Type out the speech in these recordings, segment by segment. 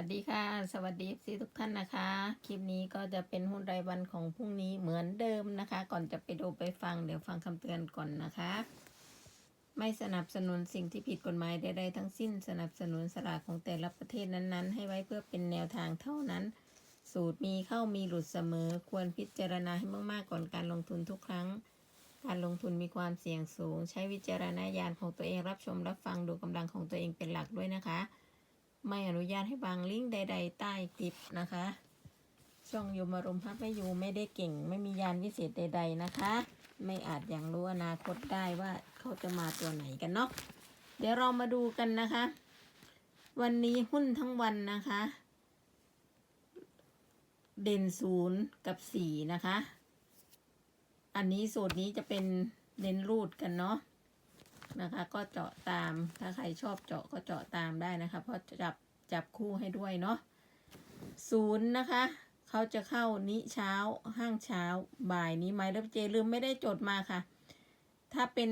วัสดีค่ะ สวัสดีซีทุกท่านนะคะ คลิปนี้ก็จะเป็นหุ้นรายวันของพรุ่งนี้เหมือนเดิมนะคะ ก่อนจะไปดูไปฟังเดี๋ยวฟังคำเตือนก่อนนะคะ ไม่สนับสนุนสิ่งที่ผิดกฎหมายใดๆทั้งสิ้นสนับสนุนสลากของแต่ละประเทศนั้นๆ ให้ไว้เพื่อเป็นแนวทางเท่านั้น สูตรมีเข้ามีหลุดเสมอ ควรพิจารณาให้มากๆก่อนการลงทุนทุกครั้ง การลงทุนมีความเสี่ยงสูง ใช้วิจารณญาณของตัวเองรับชมรับฟังดูกำลังของตัวเองเป็นหลักด้วยนะคะ ไม่อนุญาตให้วางลิงก์ใด ๆ ใต้คลิปนะคะ ช่องยูมารมพักไม่อยู่ไม่ได้เก่ง ไม่มียานวิเศษใด ๆนะคะ ไม่อาจอย่างรู้อนาคตได้ว่าเขาจะมาตัวไหนกันเนาะเดี๋ยวเรามาดูกันนะคะ วันนี้หุ้นทั้งวันนะคะ เด่นศูนย์กับสี่นะคะ อันนี้สูตรนี้จะเป็นเน้นรูดกันเนาะ นะคะ ก็เจาะตามถ้าใครชอบเจาะก็เจาะตามได้นะคะ เพราะจับจับคู่ให้ด้วยเนาะศูนย์นะคะเขาจะเข้านี้เช้าห้างเช้าบ่ายนี้ไหมแล้วเจลืมไม่ได้จดมาค่ะ ถ้าเป็น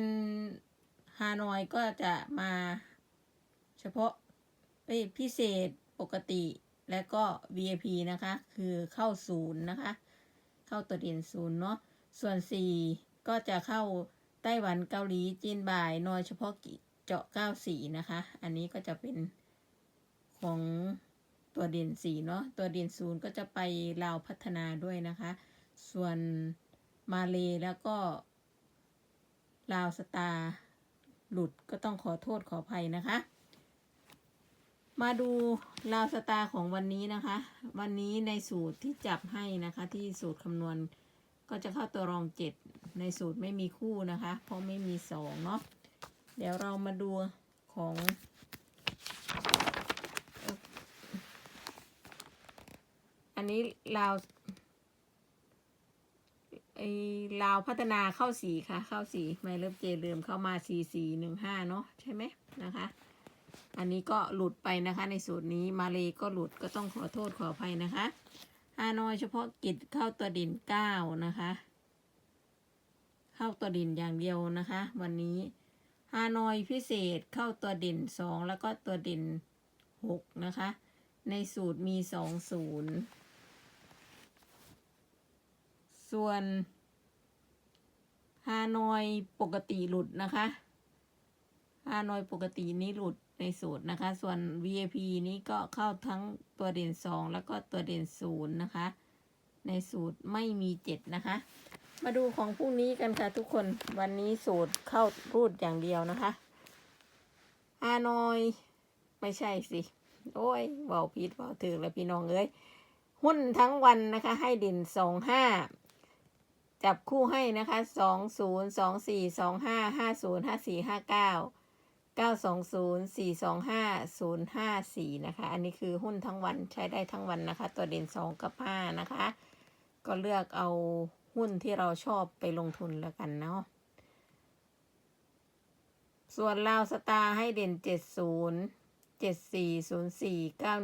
ฮานอยก็จะมา เฉพาะพิเศษปกติและก็ VIP นะคะ คือเข้าศูนย์นะคะ เข้าตัวเด่นศูนย์เนาะส่วน 4 ก็จะเข้า ไต้หวันเกาหลีจีนบ่ายนอยเฉพาะกิจเจาะเก้าสีนะคะ อันนี้ก็จะเป็นของตัวเด่นสีเนาะตัวเด่นศูนย์ก็จะไปลาวพัฒนาด้วยนะคะ ส่วนมาเลแล้วก็ลาวสตาร์หลุดก็ต้องขอโทษขออภัยนะคะ มาดูลาวสตาร์ของวันนี้นะคะ วันนี้ในสูตรที่จับให้นะคะ ที่สูตรคำนวณ ก็จะเข้าตัวรองเจ็ดในสูตรไม่มีคู่นะคะ เพราะไม่มีสองเนาะเดี๋ยวเรามาดูของ อันนี้ลาวไอ้ลาวพัฒนาเข้าสีค่ะ เข้าสีไม่เริ่มเจเริมเข้ามาสีสีหนึ่งห้าเนาะใช่ไหมนะคะ อันนี้ก็หลุดไปนะคะในสูตรนี้มาเลยก็หลุดก็ต้องขอโทษขออภัยนะคะ ฮานอยเฉพาะกิจเข้าตัวดินเก้านะคะ เข้าตัวดินอย่างเดียวนะคะ วันนี้ฮานอยพิเศษเข้าตัวดินสองแล้วก็ตัวดินหกนะคะ ในสูตรมีสองศูนย์ส่วนฮานอยปกติหลุดนะคะฮานอยปกตินี้หลุด ในสูตรนะคะ ส่วน VIP นี้ก็เข้าทั้งตัวเด่นสองแล้วก็ตัวเด่นศูนย์นะคะ ในสูตรไม่มีเจ็ดนะคะ มาดูของพรุ่งนี้กันค่ะทุกคนวันนี้สูตรเข้ารูดอย่างเดียวนะคะฮานอยไม่ใช่สิ โอ้ยเบาผิดเบาถือแล้วพี่น้องเอ้ยหุ้นทั้งวันนะคะ ให้เด่นสองห้าจับคู่ให้นะคะสองศูนย์สองสี่สองห้าห้าศูนย์ห้าสี่ห้าเก้า เก้าสองศูนะคะ อันนี้คือหุ้นทั้งวันใช้ได้ทั้งวันนะคะ ตัวเด่นสองกับห้านะคะ ก็เลือกเอาหุ้นที่เราชอบไปลงทุนแล้วกันเนาะ ส่วนลาวสตาร์ให้เด่นเจ็ดศูนย์เจ็ดสี่ศูนย์สี่เก้า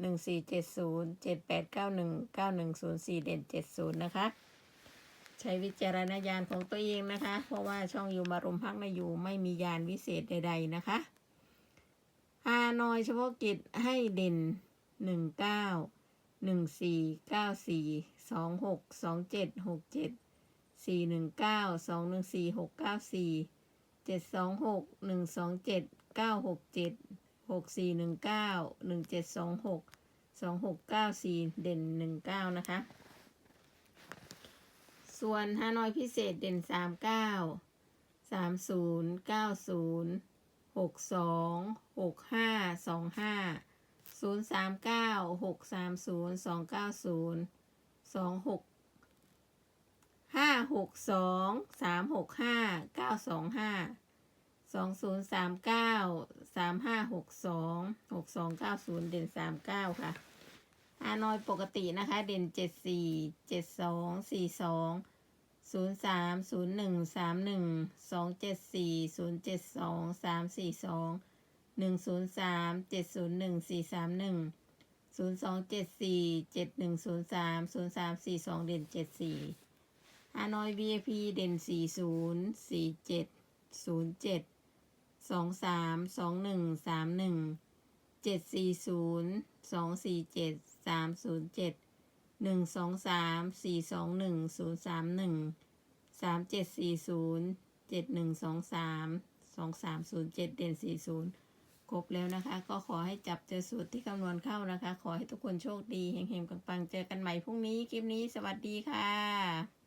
หนึ่งสี่เจ็ดศูนย์เจ็ดแปดเก้าหนึ่งเก้าหนึ่งศูนย์สี่เด่นเจ็ดศูนย์นะคะ ใช้วิจารณญาณของตัวเองนะคะ เพราะว่าช่องอยู่มารมพักในายูไม่มียานวิเศษใด ๆนะคะฮานอยเฉพาะกิจให้เด่นหนึ่งเก้าหนึ่งสี่เก้าสี่สองหกสองเจ็ดหกเจ็ดสี่หนึ่งเก้าสองหนึ่งสี่หกเก้าสี่เจ็ดสองหกหนึ่งสองเจ็ดเก้าหกเจ็ด กสี่หนึ่งเก้าหนึ่งเจ็ดสองหกสองหกเก้าสี่เด่นหนึ่งเก้านะคะ ส่วนฮานอยพิเศษเด่นสามเก้าสามศูนย์เก้าศูนย์หกสองหกห้าสองห้าศูนย์สามเก้าหกสามศูนย์สองเก้าศูนย์สองหกห้าหกสองสามหกห้าเก้าสองห้า สองศูนย์สามเก้าสามห้าหกสองหกสองเก้าศูนย์เด่นสามเก้าค่ะฮานอยปกตินะคะ เด่นเจ็ดสี่เจ็ดสองสี่สองศูนย์สามศูนย์หนึ่งสามหนึ่งสองเจ็ดสี่ศูนย์เจ็ดสองสามสี่สองหนึ่งศูนย์สามเจ็ดศูนย์หนึ่งสี่สามหนึ่งศูนย์สองเจ็ดสี่เจ็ดหนึ่งศูนย์สามศูนย์สามสี่สองเด่นเจ็ดสี่ฮานอย VIP เด่นสี่ศูนย์สี่เจ็ดศูนย์เจ็ด สองสามสองหนึ่งสามหนึ่งเจ็ดสี่ศูนย์สองสี่เจ็ดสามศูนย์เจ็ดหนึ่งสองสามสี่สองหนึ่งศูนย์สามหนึ่งสามเจ็ดสี่ศูนย์เจ็ดหนึ่งสองสามสองสามศูนย์เจ็ดเด่นสี่ศูนย์ครบแล้วนะคะ ก็ขอให้จับเจอสูตรที่คำนวณเข้านะคะ ขอให้ทุกคนโชคดีเฮงๆปังๆเจอกันใหม่พรุ่งนี้ คลิปนี้สวัสดีค่ะ